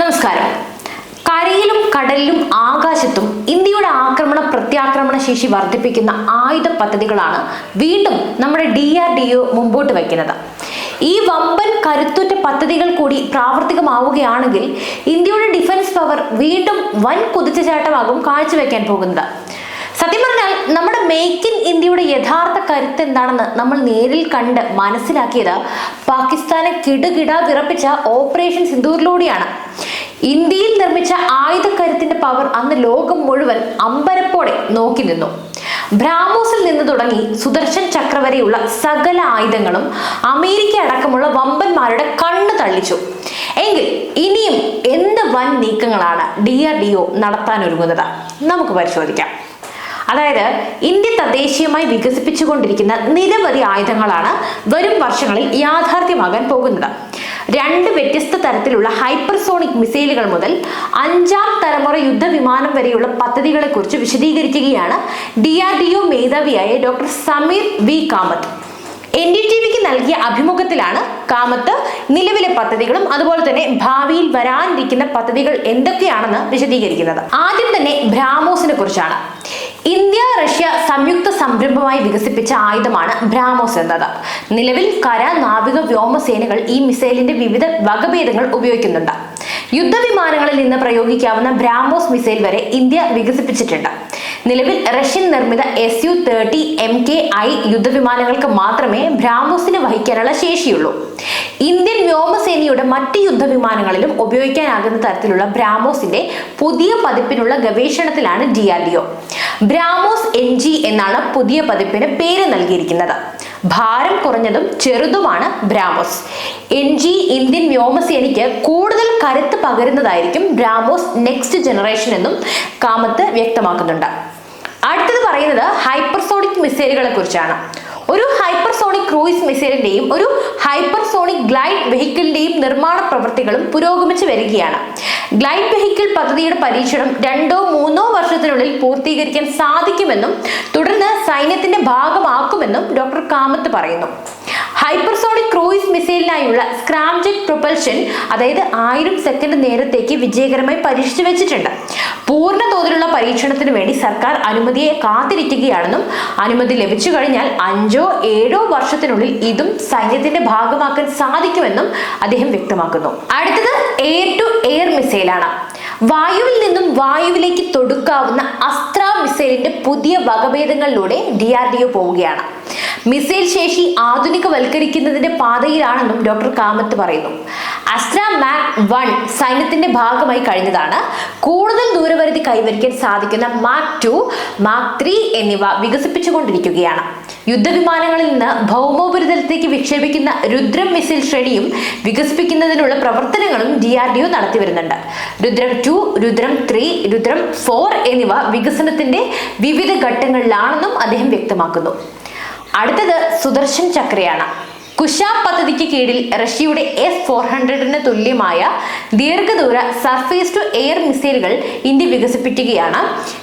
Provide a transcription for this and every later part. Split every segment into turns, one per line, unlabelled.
നമസ്കാരം. കരയിലും കടലിലും ആകാശത്തും ഇന്ത്യയുടെ ആക്രമണ പ്രത്യാക്രമണ ശേഷി വർദ്ധിപ്പിക്കുന്ന ആയുധ പദ്ധതികളാണ് വീണ്ടും നമ്മുടെ ഡി ആർ ഡി ഒ മുമ്പോട്ട് വയ്ക്കുന്നത്. ഈ വമ്പൻ കരുത്തുറ്റ പദ്ധതികൾ കൂടി പ്രാവർത്തികമാവുകയാണെങ്കിൽ ഇന്ത്യയുടെ ഡിഫൻസ് പവർ വീണ്ടും വൻ കുതിച്ചുചാട്ടമാകും കാഴ്ചവെക്കാൻ പോകുന്നത്. സത്യം പറഞ്ഞാൽ നമ്മുടെ മേക്ക് ഇൻ ഇന്ത്യയുടെ യഥാർത്ഥ കരുത്ത് എന്താണെന്ന് നമ്മൾ നേരിൽ കണ്ട് മനസ്സിലാക്കിയത് പാകിസ്ഥാനെ കിടുകിട വിറപ്പിച്ച ഓപ്പറേഷൻ സിന്ദൂരിലൂടെയാണ് ഇന്ത്യയിൽ നിർമ്മിച്ച ആയുധക്കരുത്തിന്റെ പവർ അന്ന് ലോകം മുഴുവൻ അമ്പരപ്പോടെ നോക്കി നിന്നു. ബ്രാമോസിൽ നിന്ന് തുടങ്ങി സുദർശൻ ചക്ര വരെയുള്ള സകല ആയുധങ്ങളും അമേരിക്ക അടക്കമുള്ള വമ്പന്മാരുടെ കണ്ണു തള്ളിച്ചു. എങ്കിൽ ഇനിയും എന്ത് വൻ നീക്കങ്ങളാണ് ഡി ആർ ഡി ഒ നടത്താനൊരുങ്ങുന്നത് നമുക്ക് പരിശോധിക്കാം. അതായത് ഇന്ത്യ തദ്ദേശീയമായി വികസിപ്പിച്ചുകൊണ്ടിരിക്കുന്ന നിരവധി ആയുധങ്ങളാണ് വരും വർഷങ്ങളിൽ യാഥാർത്ഥ്യമാകാൻ പോകുന്നത്. രണ്ട് വ്യത്യസ്ത തരത്തിലുള്ള ഹൈപ്പർസോണിക് മിസൈലുകൾ മുതൽ അഞ്ചാം തലമുറ യുദ്ധവിമാനം വരെയുള്ള പദ്ധതികളെക്കുറിച്ച് വിശദീകരിക്കുകയാണ് D R D O മേധാവിയായ doctor Sameer V Kamath. N D T വിക്ക് നൽകിയ അഭിമുഖത്തിലാണ് കാമത്ത് നിലവിലെ പദ്ധതികളും അതുപോലെ തന്നെ ഭാവിയിൽ വരാനിരിക്കുന്ന പദ്ധതികൾ എന്തൊക്കെയാണെന്ന് വിശദീകരിക്കുന്നത്. ആദ്യം തന്നെ ബ്രാമോസിനെ കുറിച്ചാണ്. ഇന്ത്യ റഷ്യ സംയുക്ത സംരംഭമായി വികസിപ്പിച്ച ആയുധമാണ് ബ്രാമോസ് എന്നത്. നിലവിൽ കര നാവിക വ്യോമസേനകൾ ഈ മിസൈലിന്റെ വിവിധ വകഭേദങ്ങൾ ഉപയോഗിക്കുന്നുണ്ട്. യുദ്ധവിമാനങ്ങളിൽ നിന്ന് പ്രയോഗിക്കാവുന്ന ബ്രാമോസ് മിസൈൽ വരെ ഇന്ത്യ വികസിപ്പിച്ചിട്ടുണ്ട്. നിലവിൽ റഷ്യൻ നിർമ്മിത S U thirty M K I യുദ്ധവിമാനങ്ങൾക്ക് മാത്രമേ ബ്രാമോസിന് വഹിക്കാനുള്ള ശേഷിയുള്ളൂ. ഇന്ത്യൻ വ്യോമസേനയുടെ മറ്റ് യുദ്ധവിമാനങ്ങളിലും ഉപയോഗിക്കാനാകുന്ന തരത്തിലുള്ള ബ്രാമോസിന്റെ പുതിയ പതിപ്പിനുള്ള ഗവേഷണത്തിലാണ് D R D O BrahMos N G എന്നാണ് പുതിയ പതിപ്പിന് പേര് നൽകിയിരിക്കുന്നത്. ഭാരം കുറഞ്ഞതും ചെറുതുമാണ് ബ്രാമോസ് എൻ ജി ഇന്ത്യൻ വ്യോമസേനയ്ക്ക് കൂടുതൽ കരുത്ത് പകരുന്നതായിരിക്കും ബ്രാമോസ് നെക്സ്റ്റ് ജനറേഷൻ എന്നും കാമത്ത് വ്യക്തമാക്കുന്നുണ്ട്. അടുത്തത് പറയുന്നത് ഹൈപ്പർസോണിക് മിസൈലുകളെ കുറിച്ചാണ്. ഒരു ഹൈപ്പർസോണിക് ക്രൂയിസ് മിസൈലിന്റെയും ഒരു ഹൈപ്പർസോണിക് ഗ്ലൈഡ് വെഹിക്കിളിന്റെയും നിർമ്മാണ പ്രവൃത്തികളും പുരോഗമിച്ചു വരികയാണ്. ഗ്ലൈഡ് വെഹിക്കിൾ പദ്ധതിയുടെ പരീക്ഷണം രണ്ടോ മൂന്നോ വർഷത്തിനുള്ളിൽ പൂർത്തീകരിക്കാൻ സാധിക്കുമെന്നും തുടർന്ന് സൈന്യത്തിന്റെ ഭാഗമാക്കുമെന്നും ഡോക്ടർ കാമത്ത് പറയുന്നു. ഹൈപ്പർസോണിക് ക്രൂയിസ് മിസൈലിനായുള്ള സ്ക്രാംജെറ്റ് പ്രൊപ്പൽഷൻ അതായത് ആയിരം സെക്കൻഡ് നേരത്തേക്ക് വിജയകരമായി പരീക്ഷിച്ചു വെച്ചിട്ടുണ്ട്. പൂർണ തോതിലുള്ള പരീക്ഷണത്തിന് വേണ്ടി സർക്കാർ അനുമതിയെ കാത്തിരിക്കുകയാണെന്നും അനുമതി ലഭിച്ചു കഴിഞ്ഞാൽ അഞ്ചോ ഏഴോ വർഷത്തിനുള്ളിൽ ഇതും സൈന്യത്തിന്റെ ഭാഗമാക്കാൻ സാധിക്കുമെന്നും അദ്ദേഹം വ്യക്തമാക്കുന്നു. അടുത്തത് എയർ ടു എയർ മിസൈലാണ്. വായുവിൽ നിന്നും വായുവിലേക്ക് തൊടുക്കാവുന്ന അസ്ത്ര മിസൈലിന്റെ പുതിയ വകഭേദങ്ങളിലൂടെ ഡി ആർ ഡി ഒ പോവുകയാണ്. മിസൈൽ ശേഷി ആധുനികവൽക്കരിക്കുന്നതിന്റെ പാതയിലാണെന്നും ഡോക്ടർ കാമത്ത് പറയുന്നു. മാക് വൺ സൈന്യത്തിന്റെ ഭാഗമായി കഴിഞ്ഞതാണ്. കൂടുതൽ ദൂരപരിധി കൈവരിക്കാൻ സാധിക്കുന്ന മാക് ടു മാക് ത്രീ എന്നിവ വികസിപ്പിച്ചുകൊണ്ടിരിക്കുകയാണ്. യുദ്ധവിമാനങ്ങളിൽ നിന്ന് ഭൗമോപരിതലത്തേക്ക് വിക്ഷേപിക്കുന്ന രുദ്രം മിസൈൽ ശ്രേണിയും വികസിപ്പിക്കുന്നതിനുള്ള പ്രവർത്തനങ്ങളും ഡി ആർ ഡി ഒ നടത്തി വരുന്നുണ്ട് Rudram two Rudram three Rudram four എന്നിവ വികസനത്തിന്റെ വിവിധ ഘട്ടങ്ങളിലാണെന്നും അദ്ദേഹം വ്യക്തമാക്കുന്നു. അടുത്തത് സുദർശൻ ചക്രയാണ്. കുശ പദ്ധതിക്ക് കീഴിൽ റഷ്യയുടെ എസ് ഫോർ ഹൺഡ്രഡിന് തുല്യമായ ദീർഘദൂര സർഫേസ് ടു എയർ മിസൈലുകൾ ഇന്ത്യ വികസിപ്പിക്കുകയാണ്.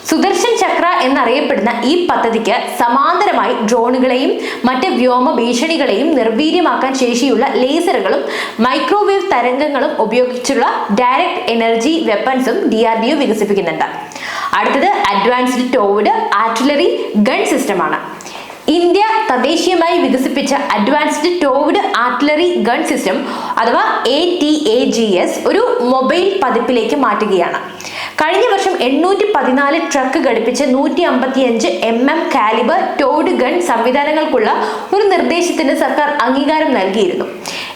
സുദർശൻ ചക്ര എന്നറിയപ്പെടുന്ന ഈ പദ്ധതിക്ക് സമാന്തരമായി ഡ്രോണുകളെയും മറ്റ് വ്യോമ ഭീഷണികളെയും നിർവീര്യമാക്കാൻ ശേഷിയുള്ള ലേസറുകളും മൈക്രോവേവ് തരംഗങ്ങളും ഉപയോഗിച്ചുള്ള ഡയറക്ട് എനർജി വെപ്പൺസും ഡി ആർ ഡി ഒ വികസിപ്പിക്കുന്നുണ്ട്. അടുത്തത് അഡ്വാൻസ്ഡ് ടോവ്ഡ് ആർട്ടിലറി ഗൺ സിസ്റ്റമാണ് ഇന്ത്യ തദ്ദേശീയമായി വികസിപ്പിച്ച advanced towed artillery gun system അഥവാ A T A G S ഒരു മൊബൈൽ പതിപ്പിലേക്ക് മാറ്റുകയാണ്. കഴിഞ്ഞ വർഷം എണ്ണൂറ്റി പതിനാല് ട്രക്ക് ഘടിപ്പിച്ച് നൂറ്റി അമ്പത്തിയഞ്ച് M M calibre towed gun സംവിധാനങ്ങൾക്കുള്ള ഒരു നിർദ്ദേശത്തിന് സർക്കാർ അംഗീകാരം നൽകിയിരുന്നു.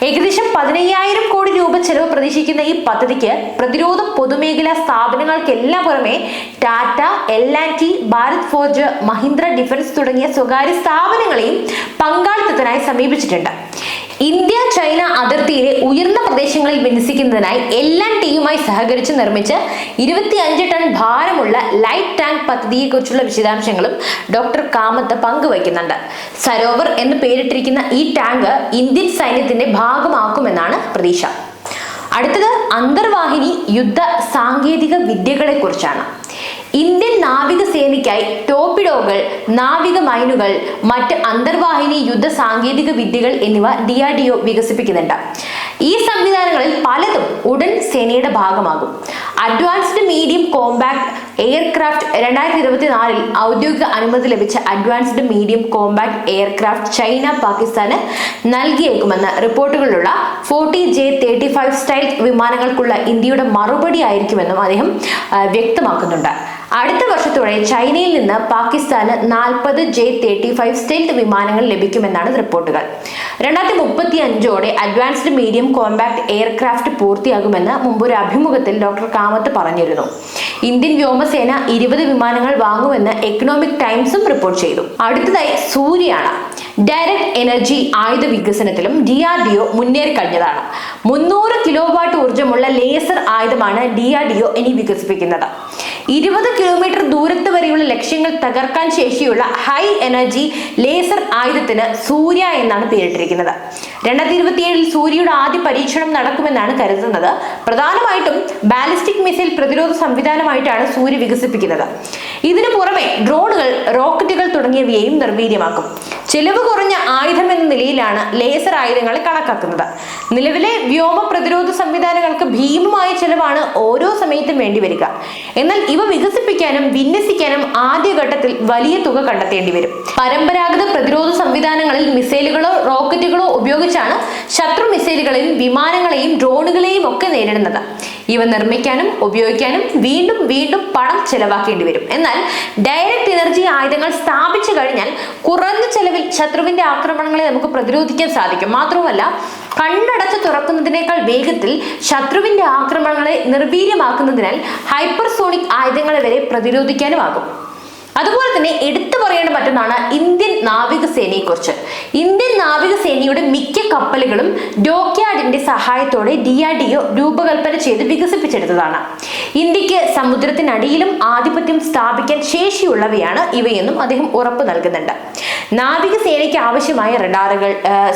ഏകദേശം പതിനയ്യായിരം കോടി രൂപ ചെലവ് പ്രതീക്ഷിക്കുന്ന ഈ പദ്ധതിക്ക് പ്രതിരോധ പൊതുമേഖലാ സ്ഥാപനങ്ങൾക്കെല്ലാം പുറമെ Tata L and T Bharat Forge Mahindra defence തുടങ്ങിയ സ്വകാര്യ സ്ഥാപനങ്ങളെയും പങ്കാളിത്തത്തിനായി സമീപിച്ചിട്ടുണ്ട്. ഇന്ത്യ ചൈന അതിർത്തിയിലെ ഉയർന്ന പ്രദേശങ്ങളിൽ വിന്യസിക്കുന്നതിനായി എല്ലാ ടീമുമായി സഹകരിച്ച് നിർമ്മിച്ച് ഇരുപത്തിയഞ്ച് ടൺ ഭാരമുള്ള ലൈറ്റ് ടാങ്ക് പദ്ധതിയെക്കുറിച്ചുള്ള വിശദാംശങ്ങളും ഡോക്ടർ കാമത്ത് പങ്കുവയ്ക്കുന്നുണ്ട്. സരോവർ എന്ന് പേരിട്ടിരിക്കുന്ന ഈ ടാങ്ക് ഇന്ത്യൻ സൈന്യത്തിന്റെ ഭാഗമാക്കുമെന്നാണ് പ്രതീക്ഷ. അടുത്തത് അന്തർവാഹിനി യുദ്ധ സാങ്കേതിക വിദ്യകളെ കുറിച്ചാണ് ഇന്ത്യൻ നാവികസേനയ്ക്കായി ടോപ്പിഡോകൾ നാവിക മൈനുകൾ മറ്റ് അന്തർവാഹിനി യുദ്ധ സാങ്കേതിക വിദ്യകൾ എന്നിവ ഡി ആർ ഡി ഒ വികസിപ്പിക്കുന്നുണ്ട്. ഈ സംവിധാനങ്ങളിൽ പലതും ഉടൻ സേനയുടെ ഭാഗമാകും. അഡ്വാൻസ്ഡ് മീഡിയം കോമ്പാക്ട് എയർക്രാഫ്റ്റ് രണ്ടായിരത്തി ഇരുപത്തിനാലിൽ ഔദ്യോഗിക അനുമതി ലഭിച്ച advanced medium compact aircraft China പാകിസ്ഥാന് നൽകിയേക്കുമെന്ന് റിപ്പോർട്ടുകളിലുള്ള forty J thirty five style വിമാനങ്ങൾക്കുള്ള ഇന്ത്യയുടെ മറുപടി ആയിരിക്കുമെന്നും അദ്ദേഹം വ്യക്തമാക്കുന്നുണ്ട്. അടുത്ത വർഷത്തോടെ ചൈനയിൽ നിന്ന് പാകിസ്ഥാന് നാൽപ്പത് ജെ തേർട്ടി ഫൈവ് സ്റ്റെൽത്ത് വിമാനങ്ങൾ ലഭിക്കുമെന്നാണ് റിപ്പോർട്ടുകൾ. രണ്ടായിരത്തി മുപ്പത്തി അഞ്ചോടെ അഡ്വാൻസ്ഡ് മീഡിയം കോമ്പാക്ട് എയർക്രാഫ്റ്റ് പൂർത്തിയാകുമെന്ന് മുമ്പ് ഒരു അഭിമുഖത്തിൽ ഡോക്ടർ കാമത്ത് പറഞ്ഞിരുന്നു. ഇന്ത്യൻ വ്യോമസേന ഇരുപത് വിമാനങ്ങൾ വാങ്ങുമെന്ന് എക്കണോമിക് ടൈംസും റിപ്പോർട്ട് ചെയ്തു. അടുത്തതായി സൂര്യയാണ്. ഡയറക്ട് എനർജി ആയുധ വികസനത്തിലും ഡി ആർ ഡി ഒ മുന്നേറി കഴിഞ്ഞതാണ്. മുന്നൂറ് കിലോ വാട്ട് ഊർജമുള്ള ലേസർ ആയുധമാണ് ഡി ആർ ഡി ഒ ഇനി വികസിപ്പിക്കുന്നത്. ഇരുപത് കിലോമീറ്റർ ദൂരത്ത് വരെയുള്ള ലക്ഷ്യങ്ങൾ തകർക്കാൻ ശേഷിയുള്ള ഹൈ എനർജി ലേസർ ആയുധത്തിന് സൂര്യ എന്നാണ് പേരിട്ടിരിക്കുന്നത്. രണ്ടായിരത്തി ഇരുപത്തിയേഴിൽ സൂര്യയുടെ ആദ്യ പരീക്ഷണം നടക്കുമെന്നാണ് കരുതുന്നത്. പ്രധാനമായിട്ടും ബാലിസ്റ്റിക് മിസൈൽ പ്രതിരോധ സംവിധാനമായിട്ടാണ് സൂര്യ വികസിപ്പിക്കുന്നത്. ഇതിനു പുറമെ ഡ്രോണുകൾ റോക്കറ്റുകൾ തുടങ്ങിയവയെയും നിർവീര്യമാക്കും. ചെലവ് കുറഞ്ഞ ആയുധം എന്ന നിലയിലാണ് ലേസർ ആയുധങ്ങളെ കണക്കാക്കുന്നത്. നിലവിലെ വ്യോമ പ്രതിരോധ സംവിധാനങ്ങൾക്ക് ഭീമമായ ചെലവാണ് ഓരോ സമയത്തും വേണ്ടിവരിക എന്നാൽ ഇവ വികസിപ്പിക്കാനും വിന്യസിക്കാനും ആദ്യഘട്ടത്തിൽ വലിയ തുക കണ്ടെത്തേണ്ടി വരും. പരമ്പരാഗത പ്രതിരോധ സംവിധാനങ്ങളിൽ മിസൈലുകളോ റോക്കറ്റുകളോ ഉപയോഗിച്ചാണ് ശത്രു മിസൈലുകളെയും വിമാനങ്ങളെയും ഡ്രോണുകളെയും ഒക്കെ നേരിടുന്നത്. ഇവ നിർമ്മിക്കാനും ഉപയോഗിക്കാനും വീണ്ടും വീണ്ടും പണം ചെലവാക്കേണ്ടി വരും. എന്നാൽ ഡയറക്റ്റ് എനർജി ആയുധങ്ങൾ സ്ഥാപിച്ചു കഴിഞ്ഞാൽ കുറഞ്ഞ ചെലവിൽ ശത്രുവിന്റെ ആക്രമണങ്ങളെ നമുക്ക് പ്രതിരോധിക്കാൻ സാധിക്കും. മാത്രവുമല്ല കണ്ണടച്ച് തുറക്കുന്നതിനേക്കാൾ വേഗത്തിൽ ശത്രുവിന്റെ ആക്രമണങ്ങളെ നിർവീര്യമാക്കുന്നതിനാൽ ഹൈപ്പർസോണിക് ആയുധങ്ങളെ വരെ പ്രതിരോധിക്കാനുമാകും. അതുപോലെ തന്നെ എടുത്തു പറയേണ്ട മറ്റൊന്നാണ് ഇന്ത്യൻ നാവികസേനയെ കുറിച്ച് ഇന്ത്യൻ നാവികസേനയുടെ മിക്ക കപ്പലുകളും ഡോക്യാർഡിന്റെ സഹായത്തോടെ ഡി ആർ ഡി ഒ രൂപകൽപ്പന ചെയ്ത് വികസിപ്പിച്ചെടുത്തതാണ്. ഇന്ത്യയ്ക്ക് സമുദ്രത്തിനടിയിലും ആധിപത്യം സ്ഥാപിക്കാൻ ശേഷിയുള്ളവയാണ് ഇവയെന്നും അദ്ദേഹം ഉറപ്പ് നൽകുന്നുണ്ട്. നാവികസേനയ്ക്ക് ആവശ്യമായ റഡാറുകൾ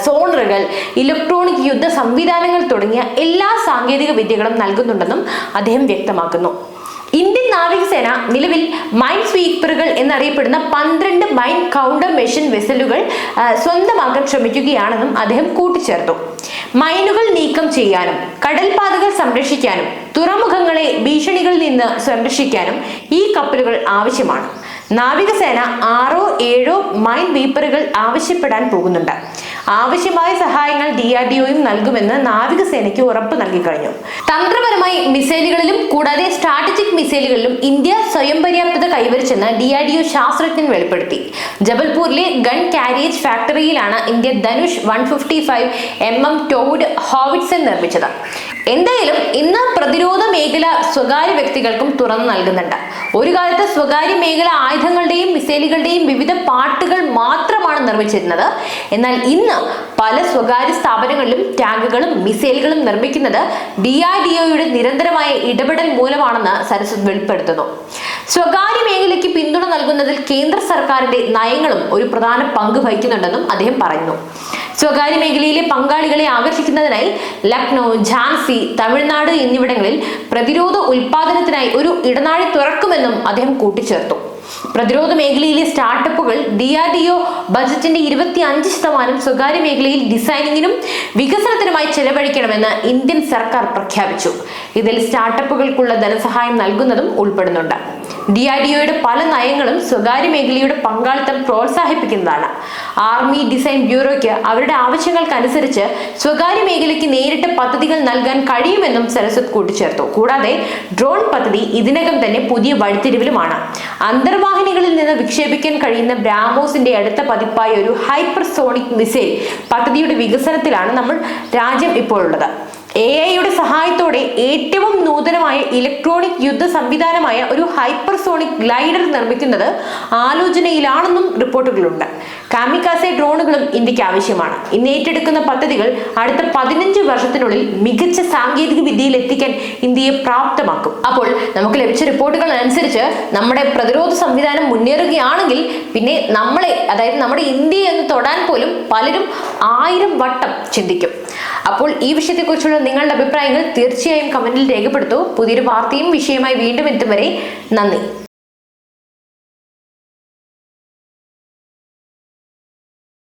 സോണറുകൾ ഇലക്ട്രോണിക് യുദ്ധ സംവിധാനങ്ങൾ തുടങ്ങിയ എല്ലാ സാങ്കേതിക വിദ്യകളും നൽകുന്നുണ്ടെന്നും അദ്ദേഹം വ്യക്തമാക്കുന്നു. ഇന്ത്യൻ നാവികസേന നിലവിൽ മൈൻ സ്വീപ്പറുകൾ എന്നറിയപ്പെടുന്ന പന്ത്രണ്ട് മൈൻ കൗണ്ടർ മെഷീൻ വെസലുകൾ സ്വന്തമാക്കാൻ ശ്രമിക്കുകയാണെന്നും അദ്ദേഹം കൂട്ടിച്ചേർത്തു. മൈനുകൾ നീക്കം ചെയ്യാനും കടൽപാതകൾ സംരക്ഷിക്കാനും തുറമുഖങ്ങളെ ഭീഷണികളിൽ നിന്ന് സംരക്ഷിക്കാനും ഈ കപ്പലുകൾ ആവശ്യമാണ്. നാവികസേന ആറോ ഏഴോ മൈൻ വീപ്പറുകൾ ആവശ്യപ്പെടാൻ പോകുന്നുണ്ട്. ആവശ്യമായ സഹായങ്ങൾ ഡി ആർ ഡി ഒയും നൽകുമെന്ന് നാവികസേനയ്ക്ക് ഉറപ്പ് നൽകി കഴിഞ്ഞു തന്ത്രപരമായി മിസൈലുകളിലും കൂടാതെ സ്ട്രാറ്റജിക് മിസൈലുകളിലും ഇന്ത്യ സ്വയം പര്യാപ്തത കൈവരിച്ചെന്ന് ഡി ആർ ഡി ഒ ശാസ്ത്രജ്ഞൻ വെളിപ്പെടുത്തി. ജബൽപൂരിലെ gun carriage ഫാക്ടറിയിലാണ് India Dhanush one fifty five M M towed howitzer നിർമ്മിച്ചത്. എന്തായാലും ഇന്ന് പ്രതിരോധ മേഖല സ്വകാര്യ വ്യക്തികൾക്കും തുറന്നു നൽകുന്നുണ്ട്. ഒരു കാലത്ത് സ്വകാര്യ മേഖല ആയുധങ്ങളുടെയും മിസൈലുകളുടെയും വിവിധ പാട്ടുകൾ മാത്രമാണ് നിർമ്മിച്ചിരുന്നത്. എന്നാൽ ഇന്ന് പല സ്വകാര്യ സ്ഥാപനങ്ങളിലും ടാങ്കുകളും മിസൈലുകളും നിർമ്മിക്കുന്നത് ഡി ആർ ഡി ഒയുടെ നിരന്തരമായ ഇടപെടൽ മൂലമാണെന്ന് സരസ്വത് വെളിപ്പെടുത്തുന്നു. സ്വകാര്യ മേഖലയ്ക്ക് പിന്തുണ നൽകുന്നതിൽ കേന്ദ്ര സർക്കാരിന്റെ നയങ്ങളും ഒരു പ്രധാന പങ്ക് വഹിക്കുന്നുണ്ടെന്നും അദ്ദേഹം പറയുന്നു. സ്വകാര്യ മേഖലയിലെ പങ്കാളികളെ ആകർഷിക്കുന്നതിനായി ലക്നൗ ഝാൻസി തമിഴ്നാട് എന്നിവിടങ്ങളിൽ പ്രതിരോധ ഉൽപാദനത്തിനായി ഒരു ഇടനാഴി തുറക്കുമെന്നും അദ്ദേഹം കൂട്ടിച്ചേർത്തു. പ്രതിരോധ മേഖലയിലെ സ്റ്റാർട്ടപ്പുകൾ ഡി ആർ ഡി ഒ ബജറ്റിന്റെ ഇരുപത്തി അഞ്ച് ശതമാനം സ്വകാര്യ മേഖലയിൽ ഡിസൈനിങ്ങിനും വികസനത്തിനുമായി ചെലവഴിക്കണമെന്ന് ഇന്ത്യൻ സർക്കാർ പ്രഖ്യാപിച്ചു. ഇതിൽ സ്റ്റാർട്ടപ്പുകൾക്കുള്ള ധനസഹായം നൽകുന്നതും ഉൾപ്പെടുന്നുണ്ട്. ഡി ആർ ഡി ഒയുടെ പല നയങ്ങളും സ്വകാര്യ മേഖലയുടെ പങ്കാളിത്തം പ്രോത്സാഹിപ്പിക്കുന്നതാണ്. ആർമി ഡിസൈൻ ബ്യൂറോയ്ക്ക് അവരുടെ ആവശ്യങ്ങൾക്കനുസരിച്ച് സ്വകാര്യ മേഖലയ്ക്ക് നേരിട്ട് പദ്ധതികൾ നൽകാൻ കഴിയുമെന്നും സരസ്വത് കൂട്ടിച്ചേർത്തു. കൂടാതെ ഡ്രോൺ പദ്ധതി ഇതിനകം തന്നെ പുതിയ വഴിത്തിരിവിലുമാണ്. അന്തർവാഹിനികളിൽ നിന്ന് വിക്ഷേപിക്കാൻ കഴിയുന്ന ബ്രാമോസിന്റെ അടുത്ത പതിപ്പായ ഒരു ഹൈപ്പർസോണിക് മിസൈൽ പദ്ധതിയുടെ വികസനത്തിലാണ് നമ്മൾ രാജ്യം ഇപ്പോൾ ഉള്ളത് എ ഐയുടെ സഹായത്തോടെ ഏറ്റവും നൂതനമായ ഇലക്ട്രോണിക് യുദ്ധ സംവിധാനമായ ഒരു ഹൈപ്പർസോണിക് ഗ്ലൈഡർ നിർമ്മിക്കുന്നത് ആലോചനയിലാണെന്നും റിപ്പോർട്ടുകളുണ്ട്. കാമിക്കാസെ ഡ്രോണുകളും ഇന്ത്യയ്ക്ക് ആവശ്യമാണ്. ഇന്ന് ഏറ്റെടുക്കുന്ന പദ്ധതികൾ അടുത്ത പതിനഞ്ച് വർഷത്തിനുള്ളിൽ മികച്ച സാങ്കേതിക വിദ്യയിൽ എത്തിക്കാൻ ഇന്ത്യയെ പ്രാപ്തമാക്കും. അപ്പോൾ നമുക്ക് ലഭിച്ച റിപ്പോർട്ടുകൾ അനുസരിച്ച് നമ്മുടെ പ്രതിരോധ സംവിധാനം മുന്നേറുകയാണെങ്കിൽ പിന്നെ നമ്മളെ അതായത് നമ്മുടെ ഇന്ത്യയെ ഒന്ന് തൊടാൻ പോലും പലരും ആയിരം വട്ടം ചിന്തിക്കും. അപ്പോൾ ഈ വിഷയത്തെക്കുറിച്ചുള്ള നിങ്ങളുടെ അഭിപ്രായങ്ങൾ തീർച്ചയായും കമന്റിൽ രേഖപ്പെടുത്തൂ. പുതിയൊരു വാർത്തയും വിഷയമായി വീണ്ടും എത്തും വരെ നന്ദി.